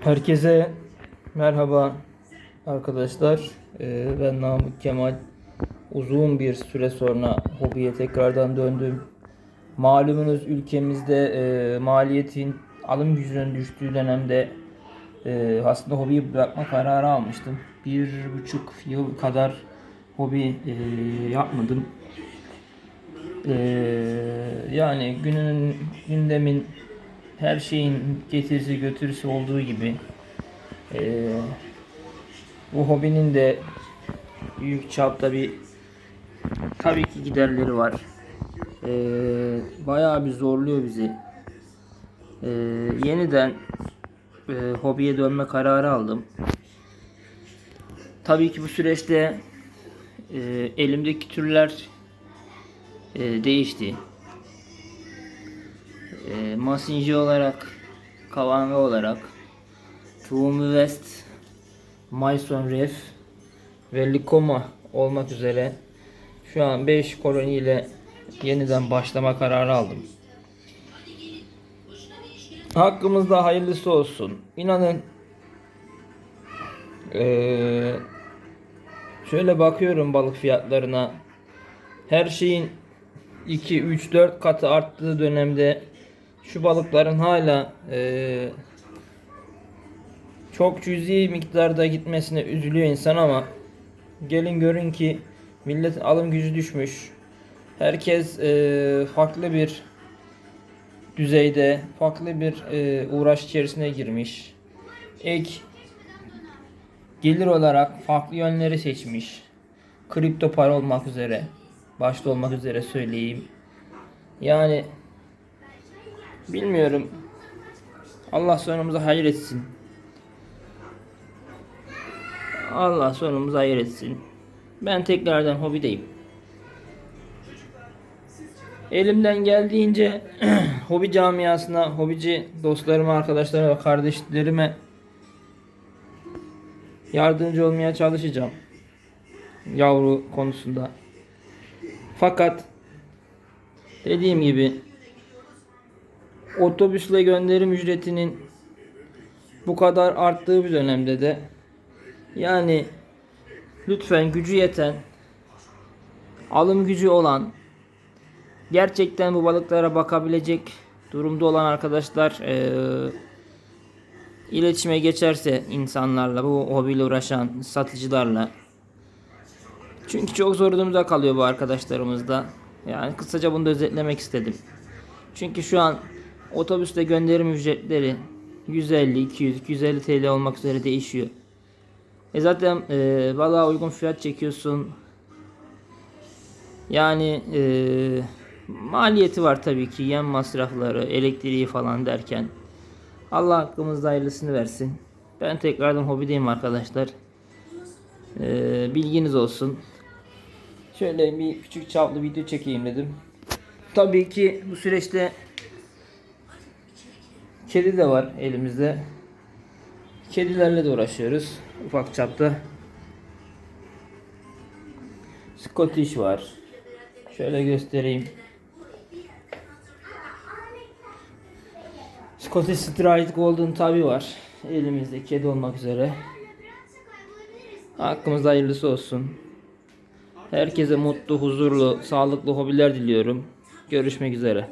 Herkese merhaba arkadaşlar. Ee, ben Namık Kemal. Uzun bir süre sonra hobiye tekrardan döndüm. Malumunuz ülkemizde e, maliyetin alım gücünün düştüğü dönemde e, aslında hobiyi bırakma kararı almıştım. Bir buçuk yıl kadar hobi e, yapmadım. Yani günün gündemin her şeyin getirisi götürüsü olduğu gibi eee, bu hobinin de büyük çapta bir tabii ki giderleri var. Eee bayağı bir zorluyor bizi. Eee, yeniden eee, hobiye dönme kararı aldım. Tabii ki bu süreçte eee, elimdeki türler eee, değişti. E, Masinji olarak, Kavanga olarak, Tuğum West, Mason Ref ve Likoma olmak üzere şu an 5 koloni ile yeniden başlama kararı aldım. Hakkımızda hayırlısı olsun. İnanın eee, şöyle bakıyorum balık fiyatlarına. Her şeyin 2, 3, 4 katı arttığı dönemde şu balıkların hala eee, çok cüzi miktarda gitmesine üzülüyor insan ama gelin görün ki milletin alım gücü düşmüş. Herkes eee, farklı bir düzeyde, farklı bir eee, uğraş içerisine girmiş. Ek gelir olarak farklı yönleri seçmiş. Kripto para olmak üzere, başta olmak üzere söyleyeyim. Yani bilmiyorum. Allah sonumuzu hayır etsin. Allah sonumuzu hayır etsin. Ben tekrardan hobideyim. Elimden geldiğince hobi camiasına, hobici dostlarıma, arkadaşlarıma ve kardeşlerime yardımcı olmaya çalışacağım. Yavru konusunda. Fakat dediğim gibi otobüsle gönderim ücretinin bu kadar arttığı bir dönemde de yani lütfen gücü yeten alım gücü olan gerçekten bu balıklara bakabilecek durumda olan arkadaşlar eee, iletişime geçerse insanlarla bu hobiyle uğraşan satıcılarla çünkü çok zor durumda kalıyor bu arkadaşlarımız da. Yani kısaca bunu da özetlemek istedim. Çünkü şu an otobüste gönderim ücretleri 150, 200, 250 TL olmak üzere değişiyor. E zaten e, balığa uygun fiyat çekiyorsun. Yani e, maliyeti var tabii ki. Yem masrafları, elektriği falan derken. Allah hakkımızda hayırlısını versin. Ben tekrardan hobideyim arkadaşlar. E, bilginiz olsun. Şöyle bir küçük çaplı video çekeyim dedim. Tabii ki bu süreçte kedi de var elimizde. Kedilerle de uğraşıyoruz ufak çapta. Scottish var. Şöyle göstereyim. Scottish Stride Golden tabi var. Elimizde kedi olmak üzere. Hakkımızda hayırlısı olsun. Herkese mutlu, huzurlu, sağlıklı hobiler diliyorum. Görüşmek üzere.